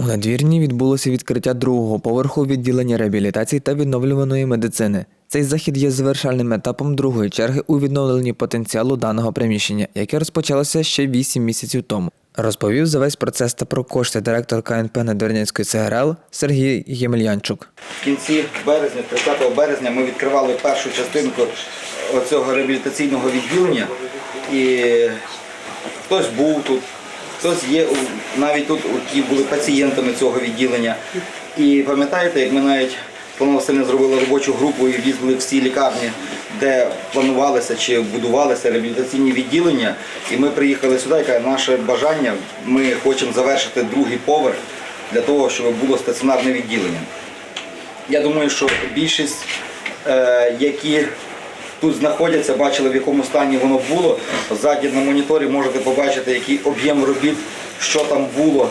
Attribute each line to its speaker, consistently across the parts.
Speaker 1: У надвірні відбулося відкриття другого поверху відділення реабілітації та відновлюваної медицини. Цей захід є завершальним етапом другої черги у відновленні потенціалу даного приміщення, яке розпочалося ще 8 місяців тому. Розповів за весь процес та про кошти директор КНП Надвірнянської ЦГРЛ Сергій Ємельянчук.
Speaker 2: В кінці березня, 30 березня, ми відкривали першу частинку цього реабілітаційного відділення. І хтось був тут, хтось є навіть тут, які були пацієнтами цього відділення. І пам'ятаєте, як ми навіть Планова зробили робочу групу і їздили всі лікарні, де планувалися чи будувалися реабілітаційні відділення. І ми приїхали сюди, каже, наше бажання, ми хочемо завершити другий поверх для того, щоб було стаціонарне відділення. Я думаю, що більшість, е, які тут знаходяться, бачили в якому стані воно було. Ззаді на моніторі можете побачити, який об'єм робіт, що там було.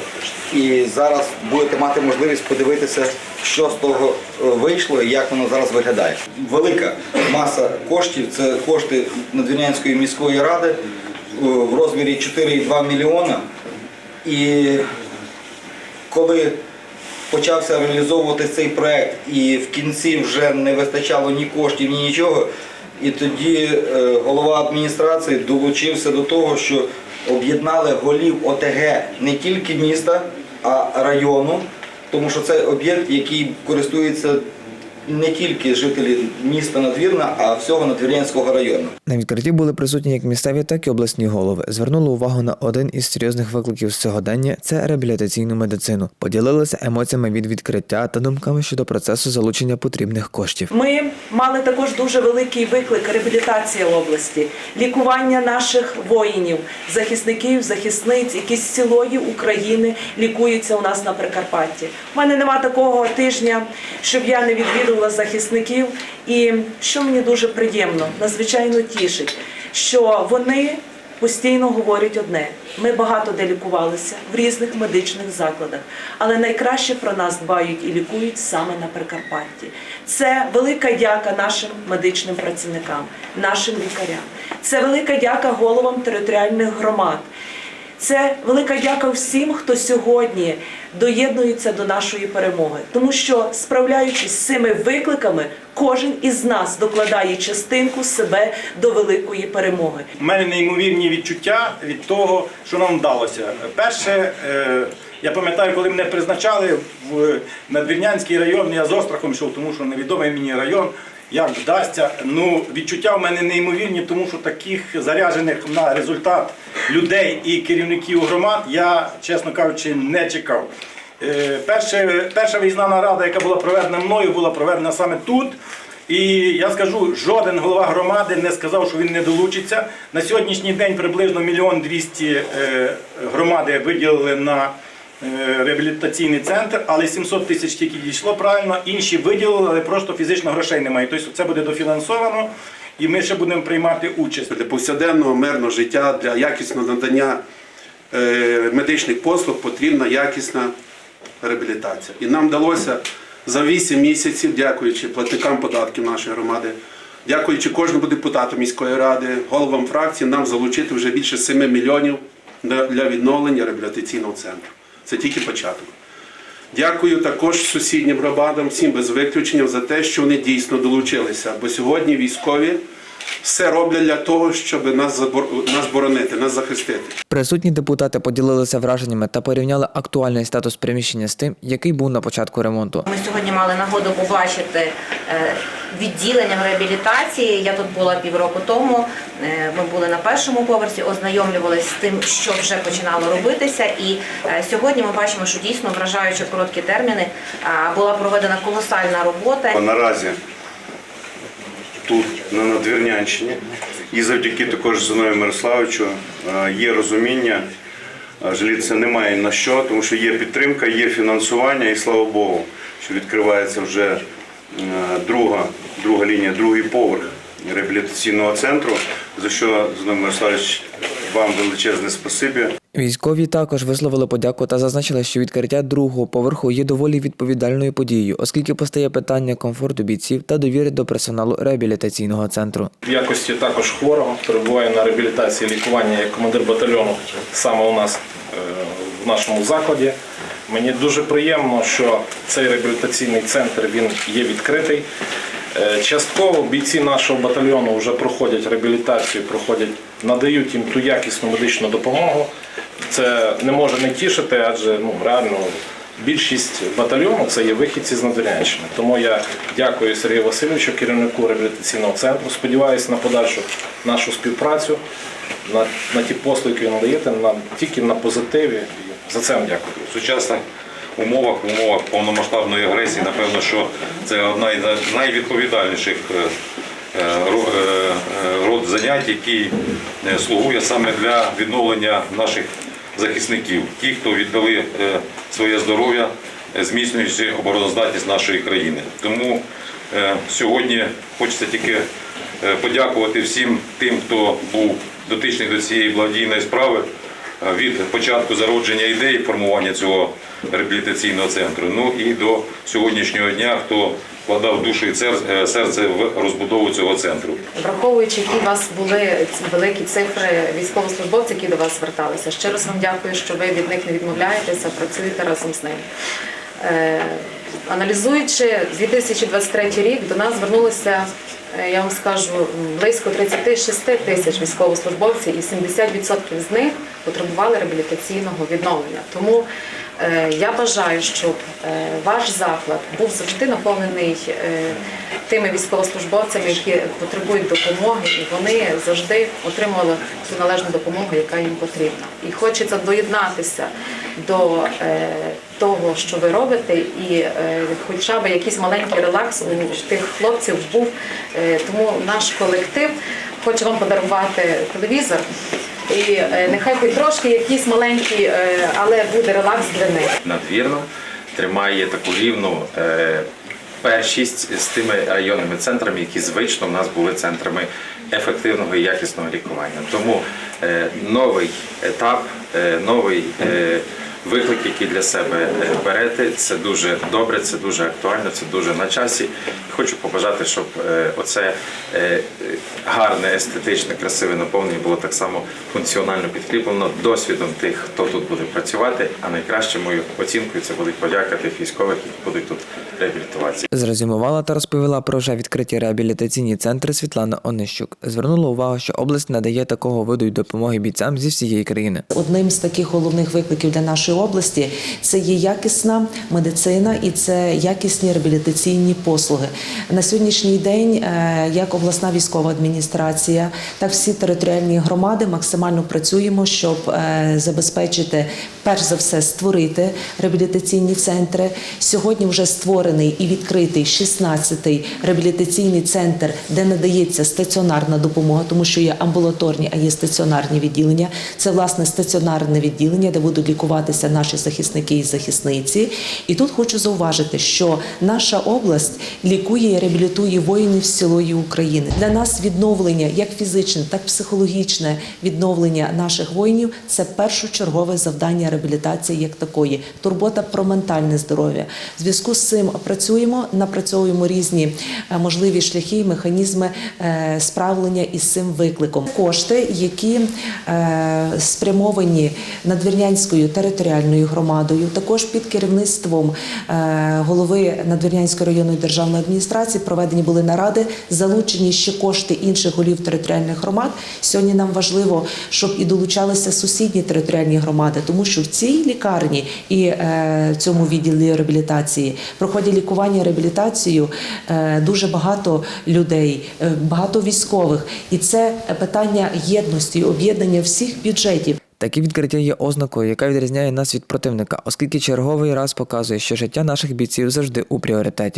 Speaker 2: І зараз будете мати можливість подивитися, що з того е, вийшло і як воно зараз виглядає. Велика маса коштів це кошти Надвірнянської міської ради е, в розмірі 4,2 мільйона. І коли почався реалізовувати цей проект і в кінці вже не вистачало ні коштів, ні нічого. І тоді е, голова адміністрації долучився до того, що об'єднали голів ОТГ не тільки міста, а району, тому що це об'єкт, який користується не тільки жителі міста Надвірна, а всього Надвірнянського району.
Speaker 1: На відкритті були присутні як місцеві, так і обласні голови. Звернули увагу на один із серйозних викликів сьогодення це реабілітаційну медицину. Поділилися емоціями від відкриття та думками щодо процесу залучення потрібних коштів.
Speaker 3: Ми мали також дуже великий виклик реабілітація області, лікування наших воїнів, захисників, захисниць, які з цілої України лікуються у нас на Прикарпатті. У мене нема такого тижня, щоб я не відвідувала захисників. І що мені дуже приємно, надзвичайно тішить, що вони постійно говорять одне: ми багато де лікувалися в різних медичних закладах, але найкраще про нас дбають і лікують саме на Прикарпатті. Це велика дяка нашим медичним працівникам, нашим лікарям. Це велика дяка головам територіальних громад. Це велика дяка всім, хто сьогодні доєднується до нашої перемоги, тому що справляючись з цими викликами, кожен із нас докладає частинку себе до великої перемоги.
Speaker 4: У мене неймовірні відчуття від того, що нам вдалося. Перше, е, я пам'ятаю, коли мене призначали в Надвірнянський район, я з острахом йшов, тому що невідомий мені район. Як вдасться, ну відчуття в мене неймовірні, тому що таких заряджених на результат людей і керівників громад я, чесно кажучи, не чекав. Е, перше, перша виїзна нарада, яка була проведена мною, була проведена саме тут. І я скажу, жоден голова громади не сказав, що він не долучиться. На сьогоднішній день приблизно мільйон двісті е, громади виділили на реабілітаційний центр, але 700 тисяч тільки дійшло правильно. Інші виділили, але просто фізично грошей немає. Тобто це буде дофінансовано, і ми ще будемо приймати участь.
Speaker 5: Для повсякденного мирного життя, для якісного надання е, медичних послуг потрібна якісна реабілітація. І нам вдалося за 8 місяців, дякуючи платникам податків нашої громади, дякуючи кожному депутату міської ради, головам фракції, нам залучити вже більше 7 мільйонів для відновлення реабілітаційного центру. Це тільки початок. Дякую також сусіднім громадам, всім без виключення за те, що вони дійсно долучилися. Бо сьогодні військові все роблять для того, щоб нас забор- нас боронити, нас захистити.
Speaker 1: Присутні депутати поділилися враженнями та порівняли актуальний статус приміщення з тим, який був на початку ремонту.
Speaker 6: Ми сьогодні мали нагоду побачити е, відділення в реабілітації. Я тут була півроку тому. Е, Ми були на першому поверсі, ознайомлювалися з тим, що вже починало робитися. І е, сьогодні ми бачимо, що дійсно вражаючи короткі терміни була проведена колосальна робота.
Speaker 7: Наразі тут, на Надвірнянщині, і завдяки також Зиною Мирославовичу е, є розуміння, е, жалітися немає на що, тому що є підтримка, є фінансування, і слава Богу, що відкривається вже е, друга, друга лінія, другий поверх реабілітаційного центру, за що Зиной Мирославович вам величезне спасибі.
Speaker 1: Військові також висловили подяку та зазначили, що відкриття другого поверху є доволі відповідальною подією, оскільки постає питання комфорту бійців та довіри до персоналу реабілітаційного центру.
Speaker 8: В якості також хворого перебуваю на реабілітації лікування як командир батальйону саме у нас е, в нашому закладі. Мені дуже приємно, що цей реабілітаційний центр він є відкритий. Е, Частково бійці нашого батальйону вже проходять реабілітацію, проходять, надають їм ту якісну медичну допомогу. Це не може не тішити, адже ну реально більшість батальйону це є вихідці з Надвірнянщини. Тому я дякую Сергію Васильовичу, керівнику реабілітаційного центру. Сподіваюся на подальшу нашу співпрацю, на, на ті послуги, які ви надаєте, на тільки на позитиві. За це вам дякую.
Speaker 9: в сучасних умовах, в умовах повномасштабної агресії, напевно, що це одна із найвідповідальніших е, е, е, род занять, е, слугує саме для відновлення наших захисників, ті, хто віддали своє здоров'я, зміцнюючи обороноздатність нашої країни. Тому сьогодні хочеться тільки подякувати всім тим, хто був дотичний до цієї благодійної справи від початку зародження ідеї формування цього реабілітаційного центру, ну і до сьогоднішнього дня, хто вкладав душу і е, серце в розбудову цього центру.
Speaker 10: Враховуючи, які у вас були великі цифри військовослужбовців, які до вас зверталися, ще раз вам дякую, що ви від них не відмовляєтеся, працюєте разом з ними. Е, аналізуючи 2023 рік, до нас звернулося, е, я вам скажу, близько 36 тисяч військовослужбовців, і 70% з них потребували реабілітаційного відновлення. Тому е, я бажаю, щоб е, ваш заклад був завжди наповнений е, тими військовослужбовцями, які потребують допомоги, і вони завжди отримували ту належну допомогу, яка їм потрібна. І хочеться доєднатися до е, того, що ви робите, і е, хоча б якийсь маленький релакс у тих хлопців був. Е, тому наш колектив хоче вам подарувати телевізор. І е, нехай хоч трошки якийсь маленький, але буде релакс для них.
Speaker 11: надвірно тримає таку рівну першість з тими районними центрами, які звично в нас були центрами ефективного і якісного лікування. Тому новий етап, новий виклик, який для себе е, берете, це дуже добре, це дуже актуально, це дуже на часі. І хочу побажати, щоб е, оце е, гарне, естетичне, красиве наповнення було так само функціонально підкріплено досвідом тих, хто тут буде працювати. А найкращою моєю оцінкою це будуть подяка тих військових, які будуть тут реабілітуватися.
Speaker 1: Зрезюмувала та розповіла про вже відкриті реабілітаційні центри Світлана Онищук. Звернула увагу, що область надає такого виду й допомоги бійцям зі всієї країни.
Speaker 12: Одним з таких головних викликів для нашої області це є якісна медицина і це якісні реабілітаційні послуги. На сьогоднішній день, е, як обласна військова адміністрація, так всі територіальні громади максимально працюємо, щоб е, забезпечити перш за все створити реабілітаційні центри. Сьогодні вже створений і відкритий 16-й реабілітаційний центр, де надається стаціонарна допомога, тому що є амбулаторні, а є стаціонарні відділення. Це власне стаціонарне відділення, де будуть лікуватися наші захисники і захисниці. І тут хочу зауважити, що наша область лікує і реабілітує воїнів з цілої України. Для нас відновлення, як фізичне, так і психологічне відновлення наших воїнів це першочергове завдання реабілітації як такої. Турбота про ментальне здоров'я. В зв'язку з цим працюємо, напрацьовуємо різні е, можливі шляхи, і механізми е, справлення із цим викликом. Кошти, які е, спрямовані Надвірнянською територіальною громадою, також під керівництвом голови Надвірнянської районної державної адміністрації проведені були наради, залучені ще кошти інших голів територіальних громад. Сьогодні нам важливо, щоб і долучалися сусідні територіальні громади, тому що в цій лікарні і е, в цьому відділі реабілітації проходять лікування реабілітацію е, дуже багато людей, е, багато військових, і це питання єдності, об'єднання всіх бюджетів.
Speaker 1: Такі відкриття є ознакою, яка відрізняє нас від противника, оскільки черговий раз показує, що життя наших бійців завжди у пріоритеті.